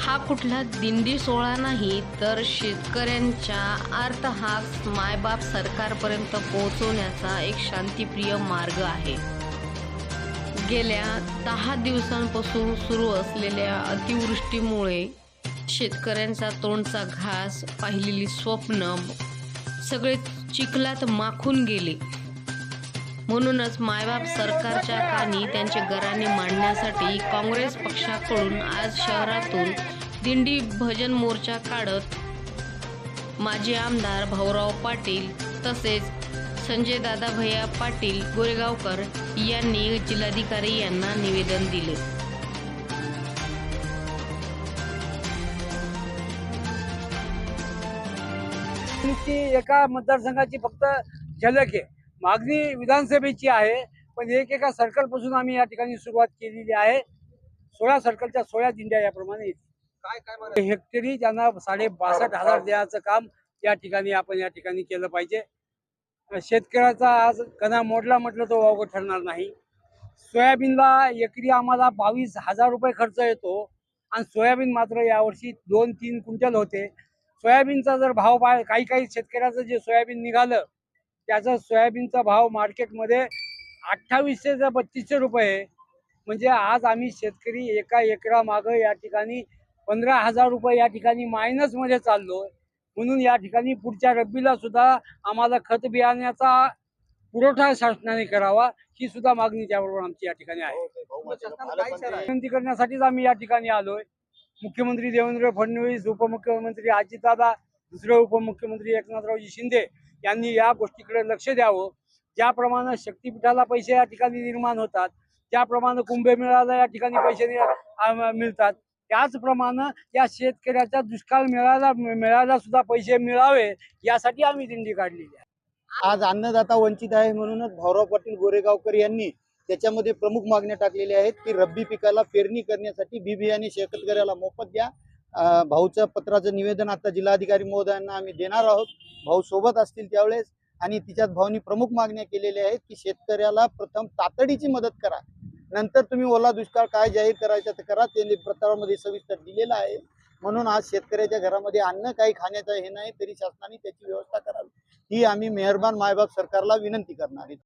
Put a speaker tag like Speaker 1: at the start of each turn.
Speaker 1: हा कुठला दिंडी सोहळा नाही तर शेतकऱ्यांच्या अर्थहास मायबाप सरकारपर्यंत पोहोचवण्याचा एक शांतीप्रिय मार्ग आहे. गेल्या दहा दिवसांपासून सुरू असलेल्या अतिवृष्टीमुळे शेतकऱ्यांचा तोंडचा घास पाहिलेली स्वप्न सगळे चिखलात माखून गेले. म्हणूनच मायबाप सरकारच्या कानी त्यांचे गराने मांडण्यासाठी काँग्रेस पक्षाकडून आज शहरातून दिंडी भजन मोर्चा काढत माजी आमदार भाऊराव पाटील तसेच संजय दादा भैया पाटील गोरेगावकर यांनी जिल्हाधिकारी यांना निवेदन दिले.
Speaker 2: ती एका मतदारसंघाची फक्त झलक आहे. मागणी विधानसभेची आहे पण एक एका सर्कलपासून आम्ही या ठिकाणी सुरुवात केलेली आहे. सोळा सर्कलच्या सोळा दिंड्या याप्रमाणे
Speaker 3: काय काय
Speaker 2: हेक्टरी त्यांना साडे बासष्ट हजार द्यायचं काम या ठिकाणी आपण या ठिकाणी केलं पाहिजे. शेतकऱ्याचा आज कणा मोडला म्हटलं तर वावगं ठरणार नाही. सोयाबीनला एकरी आम्हाला बावीस हजार रुपये खर्च येतो. आणि सोयाबीन मात्र यावर्षी दोन तीन क्विंटल होते. सोयाबीनचा जर भाव पाय काही काही शेतकऱ्याचं जे सोयाबीन निघालं त्याचा सोयाबीनचा भाव मार्केटमध्ये अठ्ठावीसशे ते बत्तीसशे रुपये आहे. म्हणजे आज आम्ही शेतकरी एका एकरा मागं या ठिकाणी पंधरा हजार रुपये या ठिकाणी मायनसमध्ये चाललोय म्हणून या ठिकाणी पुढच्या रब्बीला सुद्धा आम्हाला खत बियाण्याचा पुरवठा शासनाने करावा ही सुद्धा मागणी त्याबरोबर आमची या ठिकाणी आहे? विनंती करण्यासाठीच आम्ही या ठिकाणी आलोय. मुख्यमंत्री देवेंद्र फडणवीस उपमुख्यमंत्री अजितदादा दुसरे उपमुख्यमंत्री एकनाथरावजी शिंदे यांनी या गोष्टीकडे लक्ष द्यावं. ज्याप्रमाणे शक्तीपीठाला पैसे या ठिकाणी निर्माण होतात त्याप्रमाणे कुंभमेळाला या ठिकाणी पैसे मिळतात त्याचप्रमाणे या शेतकऱ्याचा दुष्काळ मिळायला मिळायला सुद्धा पैसे मिळावे यासाठी आम्ही दिंडी काढलेली आहे.
Speaker 3: आज अन्नदाता वंचित आहे म्हणूनच भाऊराव पाटील गोरेगावकर यांनी त्याच्यामध्ये प्रमुख मागण्या टाकलेल्या आहेत की रब्बी पिकाला पेरणी करण्यासाठी बी बियाणे शेतकऱ्याला मोफत द्या. भाऊच्या पत्राचं निवेदन आता जिल्हाधिकारी महोदयांना आम्ही देणार आहोत. भाऊ सोबत असतील त्यावेळेस आणि तिच्यात भाऊनी प्रमुख मागण्या केलेल्या आहेत की शेतकऱ्याला प्रथम तातडीची मदत करा. नंतर तुम्ही ओला दुष्काळ काय जाहीर करायचा तर करा. ते पत्रामध्ये सविस्तर दिलेलं आहे. म्हणून आज शेतकऱ्याच्या घरामध्ये अन्न काही खाण्याचं हे नाही तरी शासनाने त्याची व्यवस्था करावी. ही आम्ही मेहरबान मायबाप सरकारला विनंती करणार आहे.